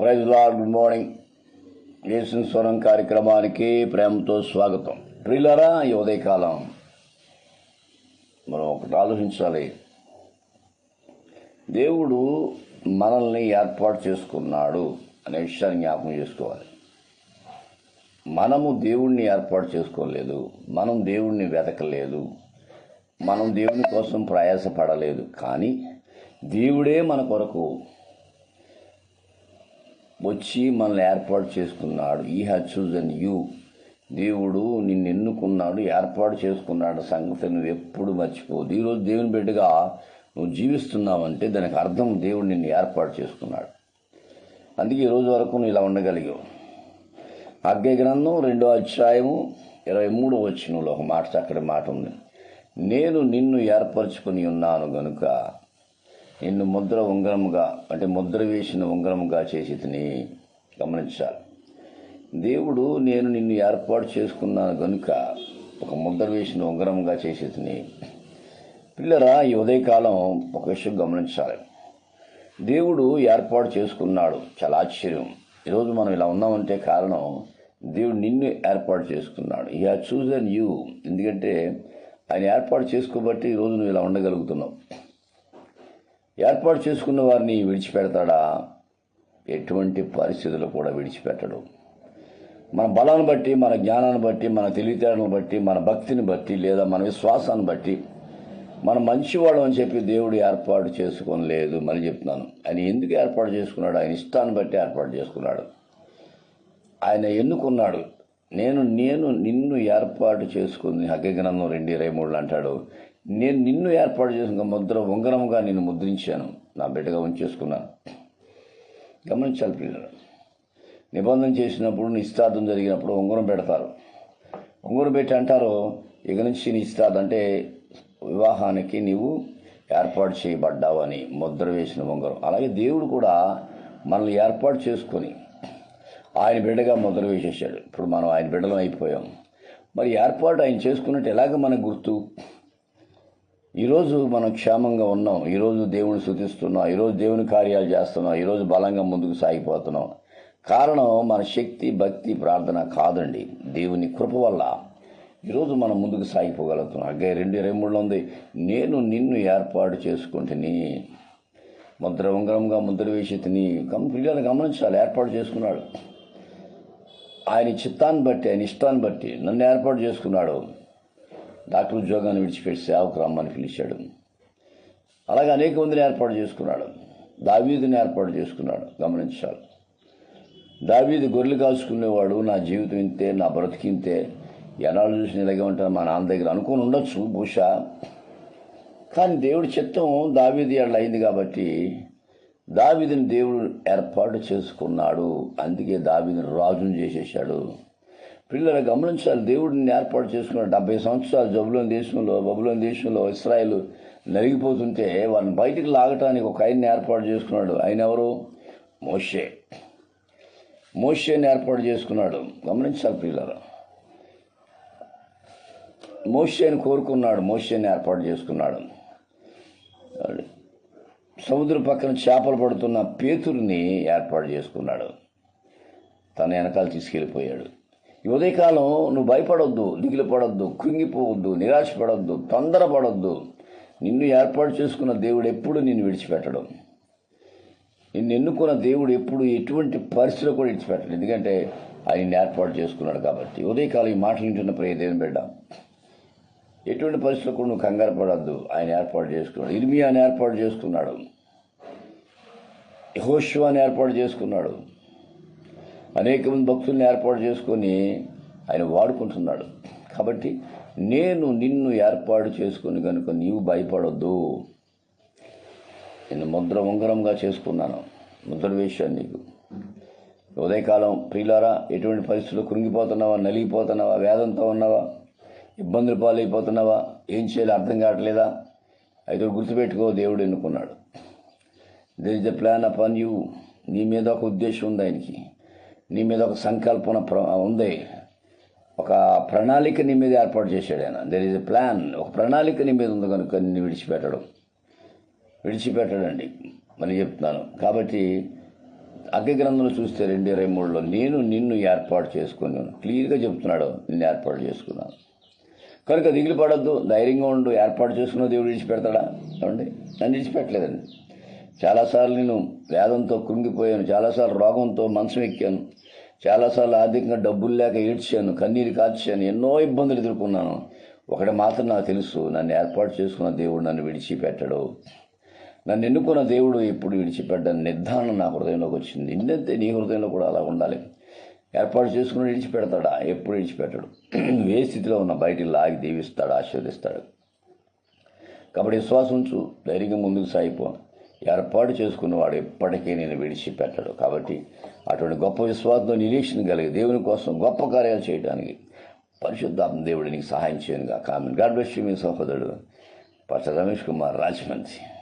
Praise lord good morning Yesu స్వరం కార్యక్రమానికి ప్రేమతో స్వాగతం ప్రియులరా ఈ ఉదయకాలం మనం ఒకటి ఆలోచించాలి. దేవుడు మనల్ని ఏర్పాటు చేసుకున్నాడు అనే విషయాన్ని జ్ఞాపకం చేసుకోవాలి. మనము దేవుణ్ణి ఏర్పాటు చేసుకోలేదు మనం దేవుణ్ణి వెతకలేదు మనం దేవుని కోసం ప్రయాసపడలేదు కానీ దేవుడే మన కొరకు వచ్చి మనల్ని ఏర్పాటు చేసుకున్నాడు. ఈ హ్యాడ్ చూజన్ యూ దేవుడు నిన్ను ఎన్నుకున్నాడు ఏర్పాటు చేసుకున్నాడు సంగతి నువ్వు ఎప్పుడు మర్చిపోదు ఈరోజు దేవుని బిడ్డగా నువ్వు జీవిస్తున్నావంటే దానికి అర్థం దేవుడు నిన్ను ఏర్పాటు చేసుకున్నాడు. అందుకే ఈరోజు రోజు వరకు నువ్వు ఇలా ఉండగలిగావు. అగ్గ గ్రంథం రెండో అధ్యాయము ఇరవై మూడో వచ్చినలో ఒక మాట చక్కటి మాట ఉంది. నేను నిన్ను ఏర్పరచుకుని ఉన్నాను గనుక నిన్ను ముద్ర ఉంగరముగా అంటే ముద్ర వేసిన ఉంగరముగా చేసి గమనించాలి. దేవుడు నేను నిన్ను ఏర్పాటు చేసుకున్నాను కనుక ఒక ముద్ర వేసిన ఉంగరముగా చేసి పిల్లరా ఈ ఉదయకాలం ఒక విషయం గమనించాలి. దేవుడు ఏర్పాటు చేసుకున్నాడు. చాలా ఆశ్చర్యం. ఈరోజు మనం ఇలా ఉన్నామంటే కారణం దేవుడు నిన్ను ఏర్పాటు చేసుకున్నాడు. ఈ హ్యావ్ చూజన్ యూ ఎందుకంటే ఆయన ఏర్పాటు చేసుకోబట్టి ఈరోజు నువ్వు ఇలా ఉండగలుగుతున్నావు. ఏర్పాటు చేసుకున్న వారిని విడిచిపెడతాడా? ఎటువంటి పరిస్థితులు కూడా విడిచిపెట్టడు. మన బలాన్ని బట్టి మన జ్ఞానాన్ని బట్టి మన తెలివితేటలను బట్టి మన భక్తిని బట్టి లేదా మన విశ్వాసాన్ని బట్టి మనం మంచివాడు అని చెప్పి దేవుడు ఏర్పాటు చేసుకోలేదు మళ్ళీ చెప్తున్నాను. ఆయన ఎందుకు ఏర్పాటు చేసుకున్నాడు? ఆయన ఇష్టాన్ని బట్టి ఏర్పాటు చేసుకున్నాడు. ఆయన ఎన్నుకున్నాడు? నేను నేను నిన్ను ఏర్పాటు చేసుకుని హగ్గగ్రంథం రెండు ఇరవై మూడులో అంటాడు. నేను నిన్ను ఏర్పాటు చేసుకున్న ముద్ర ఉంగరముగా నేను ముద్రించాను. నా బిడ్డగా ఉంచేసుకున్నాను. గమనించాలి పిల్లలు. నిబంధన చేసినప్పుడు నిశ్చితార్థం జరిగినప్పుడు ఉంగరం పెడతారు. ఉంగరం పెట్టి అంటారు ఇక నుంచి నిశ్చితార్థం అంటే వివాహానికి నీవు ఏర్పాటు చేయబడ్డావు అని ముద్ర వేసిన ఉంగరం. అలాగే దేవుడు కూడా మనల్ని ఏర్పాటు చేసుకొని ఆయన బిడ్డగా ముద్ర వేసేసాడు ఇప్పుడు మనం ఆయన బిడ్డలం అయిపోయాం. మరి ఏర్పాటు ఆయన చేసుకున్నట్టు ఎలాగ మనకు గుర్తు? ఈరోజు మనం క్షేమంగా ఉన్నాం. ఈరోజు దేవుని శుతిస్తున్నాం ఈరోజు దేవుని కార్యాలు చేస్తున్నాం. ఈరోజు బలంగా ముందుకు సాగిపోతున్నాం. కారణం మన శక్తి భక్తి ప్రార్థన కాదండి. దేవుని కృప వల్ల ఈరోజు మనం ముందుకు సాగిపోగలుగుతున్నాం. అగ్గే రెండు ఇరవై మూడులో ఉంది. నేను నిన్ను ఏర్పాటు చేసుకుంటుని ముద్ర ఉంగరంగా ముద్ర వేసి తిని పిల్లలు గమనించాలి. ఏర్పాటు చేసుకున్నాడు. ఆయన చిత్తాన్ని బట్టి ఆయన ఇష్టాన్ని బట్టి నన్ను ఏర్పాటు చేసుకున్నాడు. డాక్టర్ ఉద్యోగాన్ని విడిచిపెట్టి సేవకు రమ్మని పిలిచాడు. అలాగే అనేక మందిని ఏర్పాటు చేసుకున్నాడు. దావీదిని ఏర్పాటు చేసుకున్నాడు. గమనించాలి. దావీది గొర్రెలు కాల్చుకునేవాడు నా జీవితం ఇంతే నా బ్రతికింతే ఎనాలు చూసిన ఇలాగే ఉంటాను మా నాన్న దగ్గర అనుకుని ఉండొచ్చు బహుశా. కానీ దేవుడి చిత్తం దావీది అట్లా అయింది కాబట్టి దావీదిని దేవుడు ఏర్పాటు చేసుకున్నాడు. అందుకే దావీదిని రాజును చేసేసాడు పిల్లలు గమనించాలి. దేవుడిని ఏర్పాటు చేసుకున్నాడు డెబ్బై సంవత్సరాలు జబులోని దేశంలో బబులోని దేశంలో ఇస్రాయలు నలిగిపోతుంటే వాళ్ళని బయటికి లాగటానికి ఒక ఆయన్ని ఏర్పాటు చేసుకున్నాడు. ఆయన ఎవరు? మోషే. మోషేని ఏర్పాటు చేసుకున్నాడు. గమనించాలి పిల్లలు. మోషేని కోరుకున్నాడు. మోషేని ఏర్పాటు చేసుకున్నాడు. సముద్ర పక్కన చేపలు పడుతున్న పేతుర్ని ఏర్పాటు చేసుకున్నాడు. తన వెనకాల తీసుకెళ్ళిపోయాడు. ఉదయకాలం నువ్వు భయపడొద్దు దిగులు పడొద్దు కృంగిపోవద్దు నిరాశపడొద్దు తొందరపడొద్దు. నిన్ను ఏర్పాటు చేసుకున్న దేవుడు ఎప్పుడు నిన్ను విడిచిపెట్టడం. నిన్ను ఎన్నుకున్న దేవుడు ఎప్పుడు ఎటువంటి పరిస్థితిలో కూడా విడిచిపెట్టడు. ఎందుకంటే ఆయన ఏర్పాటు చేసుకున్నాడు కాబట్టి. ఉదయకాలం ఈ మాటలు వింటున్న ప్రియ బిడ్డ ఎటువంటి పరిస్థితులు కూడా నువ్వు కంగారు పడద్దు. ఆయన ఏర్పాటు చేసుకున్నాడు. ఇర్మియాని ఏర్పాటు చేసుకున్నాడు. హోషువాని ఏర్పాటు చేసుకున్నాడు. అనేక మంది భక్తుల్ని ఏర్పాటు చేసుకొని ఆయన వాడుకుంటున్నాడు. కాబట్టి నేను నిన్ను ఏర్పాటు చేసుకుని కనుక నీవు భయపడొద్దు. నేను ముద్ర ఉంగరంగా చేసుకున్నాను. ముద్ర వేశాను నీకు. ఉదయకాలం ప్రియులారా ఎటువంటి పరిస్థితుల్లో కృంగిపోతున్నావా నలిగిపోతున్నావా వేదంతో ఉన్నావా ఇబ్బందులు పాలైపోతున్నావా ఏం చేయాలి అర్థం కావట్లేదా? అయితే గుర్తుపెట్టుకో దేవుడు ఎన్నుకున్నాడు. There is the plan up on you నీ మీద ఒక ఉద్దేశం ఉంది ఆయనకి. నీ మీద ఒక సంకల్పన ప్ర- ఉంది. ఒక ప్రణాళిక నీ మీద ఏర్పాటు చేశాడు ఆయన. దెర్ ఈజ్ ఎ ప్లాన్ ఒక ప్రణాళిక నీ మీద ఉంది కనుక నిన్ను విడిచిపెట్టడం. విడిచిపెట్టడండి. మళ్ళీ చెప్తున్నాను. కాబట్టి అగ్రగ్రంథంలో చూస్తే రెండు ఇరవై మూడులో నేను నిన్ను ఏర్పాటు చేసుకున్నాను క్లియర్గా చెప్తున్నాడు. నిన్ను ఏర్పాటు చేసుకున్నాను. కనుక దిగులు పడద్దు. ధైర్యంగా ఉండు. ఏర్పాటు చేసుకున్న దేవుడు విడిచిపెడతాడా? చూడండి నన్ను విడిచిపెట్టలేదండి. చాలాసార్లు నేను వేదంతో కృంగిపోయాను చాలాసార్లు రోగంతో మంచం ఎక్కాను చాలాసార్లు ఆర్థికంగా డబ్బులు లేక ఏడ్చాను కన్నీరు కాల్చాను ఎన్నో ఇబ్బందులు ఎదుర్కొన్నాను. ఒకటి మాత్రం నాకు తెలుసు నన్ను ఏర్పాటు చేసుకున్న దేవుడు నన్ను విడిచిపెట్టడు. నన్ను ఎన్నుకున్న దేవుడు ఎప్పుడు విడిచిపెట్టని నిర్ధారణ నా హృదయంలోకి వచ్చింది. ఇందంతే నీ హృదయంలో కూడా అలా ఉండాలి. ఏర్పాటు చేసుకుని విడిచిపెడతాడా? ఎప్పుడు విడిచిపెట్టడు. ఏ స్థితిలో ఉన్న బయటికి లాగి దీవిస్తాడు ఆశీర్వదిస్తాడు. కాబట్టి విశ్వాసం ఉంచు ధైర్యంగా ముందుకు సాగిపో. ఏర్పాటు చేసుకున్నవాడు ఎప్పటికీ నేను విడిచిపెట్టడు. కాబట్టి అటువంటి గొప్ప విశ్వాసంతో నిరీక్షణ కలిగి దేవుని కోసం గొప్ప కార్యాలు చేయడానికి పరిశుద్ధాత్మ దేవుడు నీకు సహాయం చేయనుగా కామెంట్ గాడ్ బ్లెస్ మీ సహోదరుడు. పచ్చ రమేష్ కుమార్ రాజమండ్రి.